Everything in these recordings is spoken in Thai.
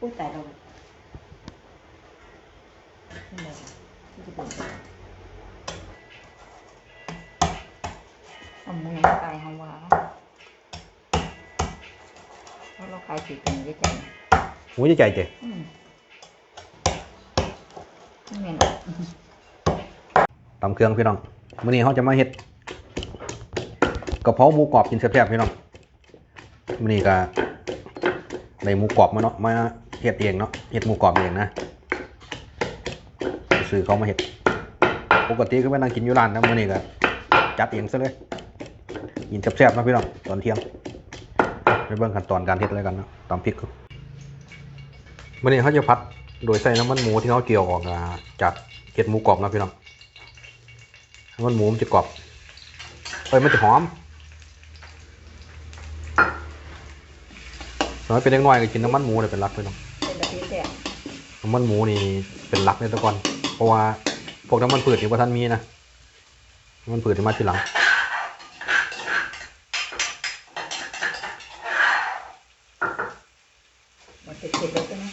อุ้ยตายเรานี่ไงที่จะเป็นเอามือมาตายเฮาว่าเพราะเราขายสีเป็นได้ใจหมูจะใจเจ๊อืมนี่แม่นตำเครื่องพี่น้องมื้อนี้เขาจะมาเฮ็ดกะเพราหมูกรอบกินแซ่บๆพี่น้องมื้อนี้ก็ได้หมูกรอบมาเนาะมา เฮ็ดเองเนาะเฮ็ดหมูกรอบเองนะซื้อเขามาเฮ็ดปกติก็ไปนั่งกินอยู่ร้านนะมื้อนี้ก็จัดเองซะเลยกินแซ่บๆนะพี่น้องตอนเที่ยงไปเบิ่งขั้นตอนการเฮ็ดอะไรกันเนาะตำพริกก่อนมื้อนี้เขาจะผัดโดยใส่น้ำมันหมูที่เขาเกี่ยวออกมาจากเฮ็ดหมูกรอบนะพี่น้องน้ำมันหมูมันจะกรอบเอ้ยมันจะหอมน้อยเป็นเล็กน้อยก็กินน้ำมันหมูเลยเป็นหลักเลยเนาะ เป็นแบบนี้แซ่บ น้ำมันหมูนี่เป็นหลักเลยแตะกอนเพราะว่าพวกน้ำมันพืชนี่ว่าท่านมีนะน้ำมันพืชที่มาทีหลัง หมดเผ็ดๆเลยใช่ไหม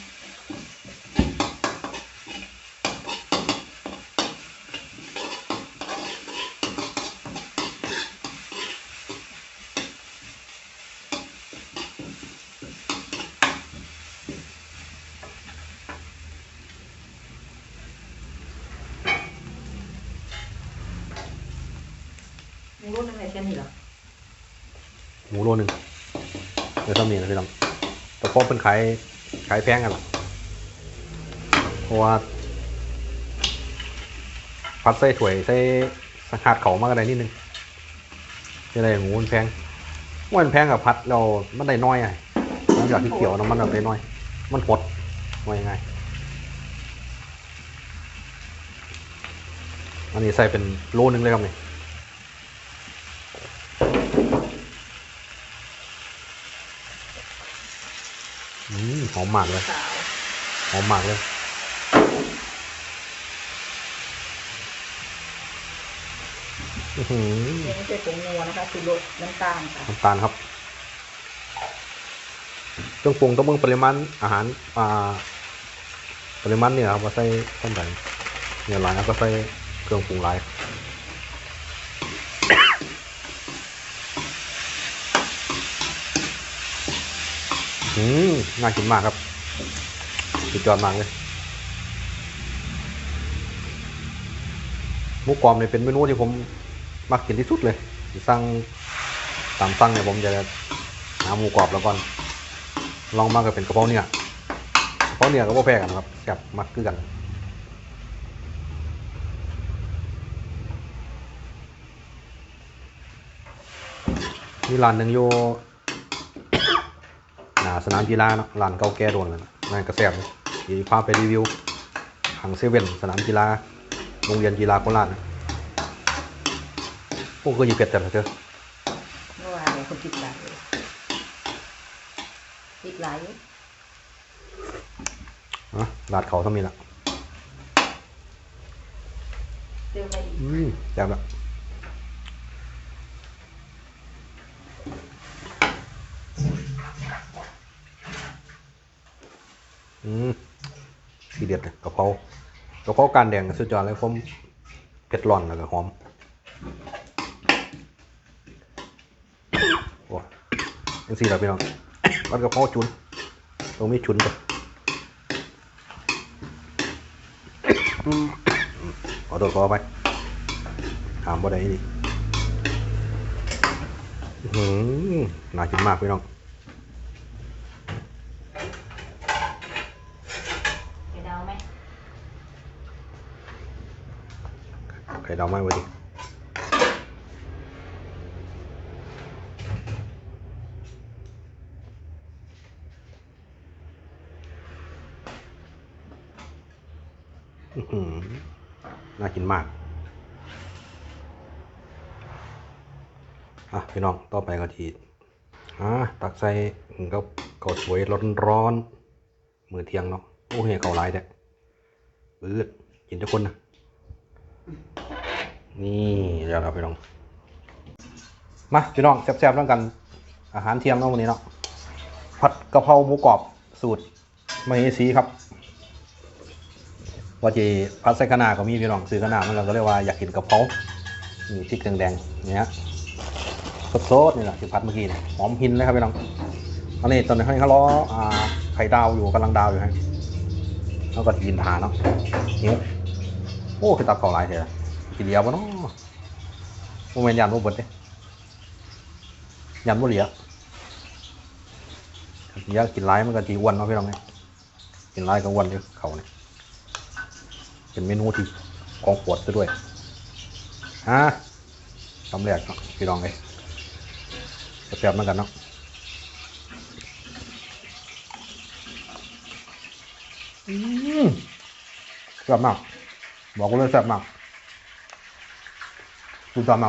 ไม่รู้อะไรแค่นี้เหรอหมูโลนึงเดี๋ยวต้องมีนะพี่น้องแต่พอเป็นขายขายแพงกันเพราะว่าพัดใส่ถ้วยใส่สหัดเขามากอะไรนิดนึงจะได้หมูมันแพงว่ามันแพงกับพัดเรามันได้น้อยไงหลังจากที่เกี่ยวน้ำมันเราได้น้อย มันหดว่ายังไงอันนี้ใส่เป็นโลนึงเลยครับนี่ อืมหอมมากเลยสาวหอมมากเลยอื้อหือนี่ไม่ใช่ผงนัวนะคะคือรสน้ำตาลค่ะน้ำตาลครับเครื่องปรุงต้องเบิ่งปริมาณอาหารอ่าปริมาณเนี่ยครับว่าใส่เท่าไหร่เนี่ยหลายแล้วก็ใส่เครื่องปรุงหลาย อืมน่ากินมากครับสุดยอดมากเลยหมูกรอบเนี่ยเป็นเมนูที่ผมมักกินที่สุดเลยสั่งตามสั่งเนี่ยผมจะหาหมูกรอบแล้วก่อนลองมาก็เป็นกระเพราเนี่ยกระเพราเนี่ยก็บ่แพ้กันครับแซ่บมักคือกันมีร้านหนึ่งอยู่ สนามกีฬาเนาะร้านเก่าแก่โดนแล้วนะนั่นก็แซ่บเลยที่พาไปรีวิวทางเซเว่นสนามกีฬาโรงเรียนกีฬาโคราชนะพวกก็ยีเป็ดแต่ละเถอะเมื่อวานเนี่ยคนติดหลายเลยติดหลายอยู่นะลาดเขาต้องมีละเจอมาอีกอืมแซ่บละอืมทีเด็ดกะเพรากะเพราการแดงสุดยอดเลยผมเผ็ดร้อนแล้วก็หอมโอ้ยังสี่แล้วพี่น้องมันกะเพราจุนตรงนี้ชุนจ้ะอืมขอโทษขอไปถามบ่ได้ดิหือน่ากินมากพี่น้อง ไข่ดาวไหม ไข่ ดาวไม้ไว้ดิอือหือน่ากินมาก อะ พี่น้อง ต่อไปก็ทีอะตักใส่กับข้าวสวยร้อนๆมือเที่ยงเนาะ โอ้เฮียเกาหลายเด้ปืดกินทุกคนนะ นี่เดี๋ยวเราไปลอง มาพี่น้องแซ่บๆแล้วกันอาหารเที่ยงเนาะวันนี้เนาะผัดกะเพราหมูกรอบสูตรไม่สีครับว่าจีพัดใส่ขนาก็มีพี่น้องซื้อขนามันเราก็เรียกว่าอยากกินกะเพรามีพริกแดงๆอย่างเนี้ยสดๆนี่แหละที่พัดเมื่อกี้เนี่ยหอมหินเลยครับพี่น้องอันนี้ตอนนี้ให้เขาล้ออ่าไข่ดาวอยู่กำลังดาวอยู่ฮะแล้วก็กินทานเนาะหิวโอ้คือตับเข่าหลายเถอะ กินเดียบ่เนาะโมเมนยันโมเบิดเด้ยันโมเหลียกินยากินไรมันก็จีอ้วนเนาะพี่น้องเนี่ยกินไรก็อ้วนอยู่เขาเนี่ยเป็นเมนูที่ของโปวดซะด้วยฮะตำแรกเนาะพี่น้องเลยแซ่บๆเหมือนกันเนาะอืมแซ่บมากบอกเลยแซ่บมาก ดูตามเ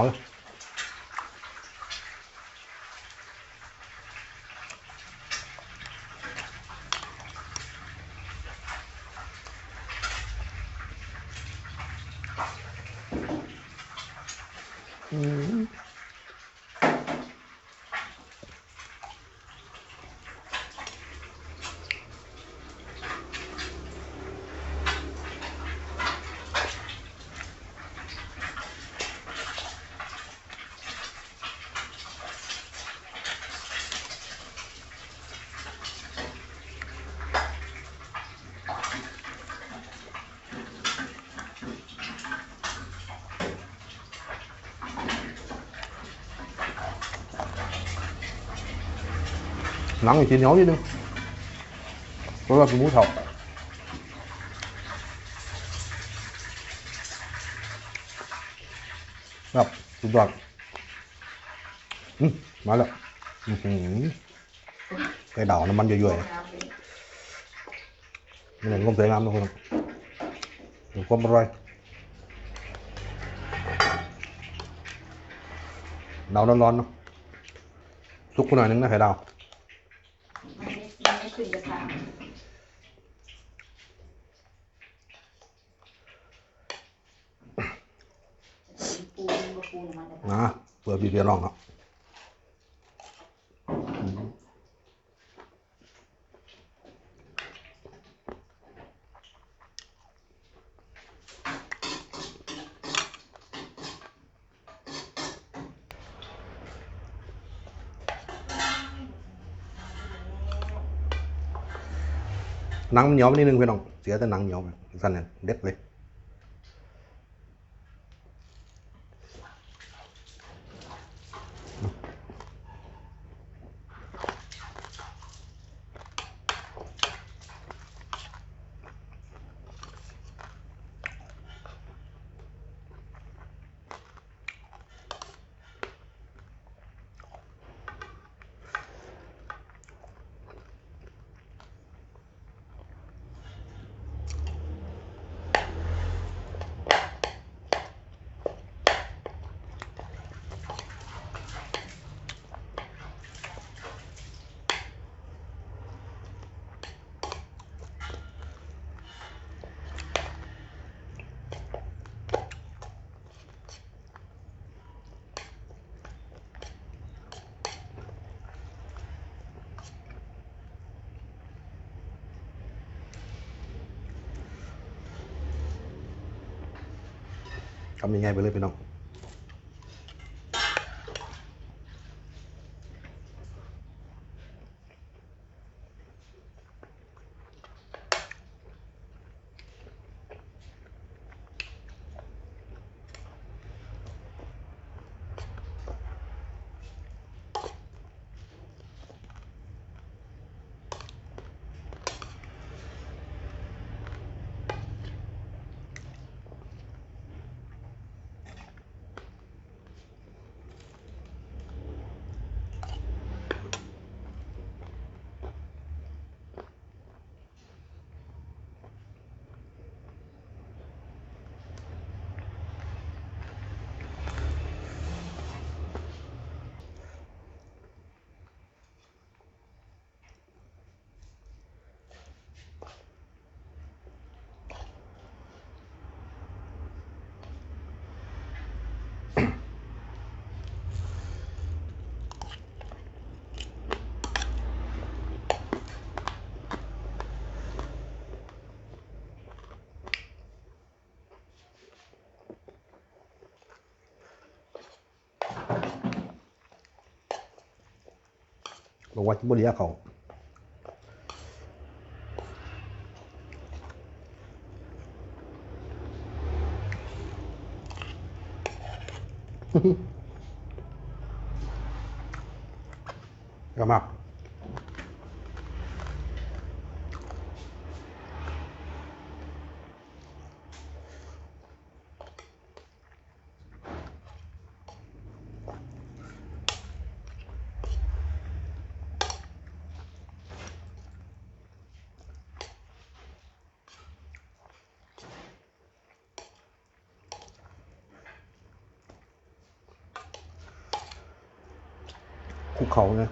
อาเลยอืมหนังอีกทีเหนียวนิดนึงเพราะว่าเป็นหมูเถาครับสุด เปิดบีเบียร์ลองเนาะหนังมันเหนียวไปนิดนึงพี่น้องเสียแต่หนังเหนียวไปสั้นเนี่ยเด็ดเลย ทำยังไงไปเลยพี่น้อง บอกว่าบ่เหลียเขา ก็มากคุกเขาเนี่ย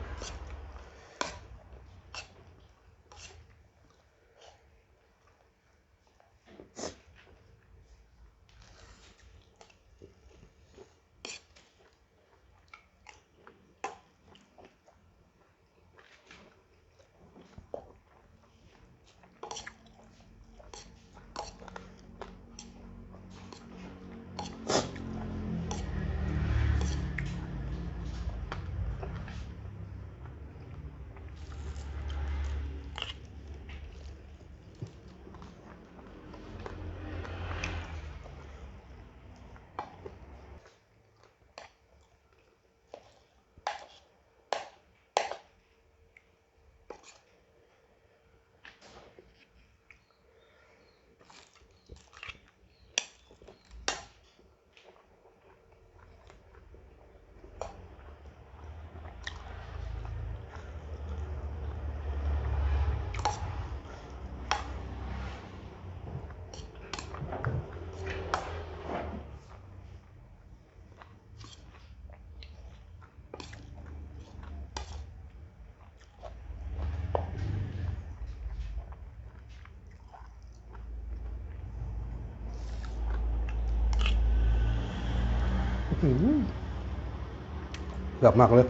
เกือบมากเลย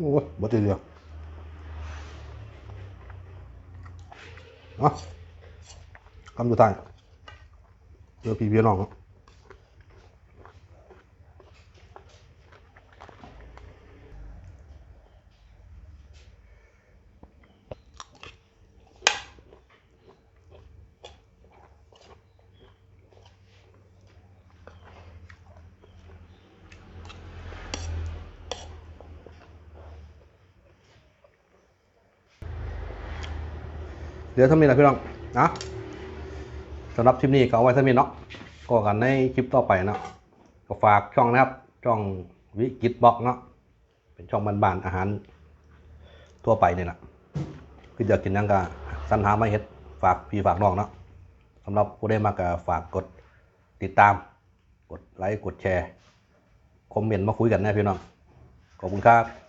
โอ้ยบ่ติดเดียวเอะ คำสุดท้ายเดี๋ยวถ้ามีอะไรพี่น้องนะสำหรับคลิปนี้ก็เอาไว้ถ้ามีเนาะก็กันในคลิปต่อไปเนาะก็ฝากช่องนะครับช่องวิกิตบ็อกเนาะเป็นช่องบ้านๆอาหารทั่วไปเนี่แหละคืออยากกินยังก็สรรหามาเฮ็ดฝากพี่ฝากน้องเนาะสำหรับผู้ได้มากก็ฝากกดติดตาม กดไลค์กดแชร์คอมเมนต์มาคุยกันนะพี่น้องขอบคุณครับ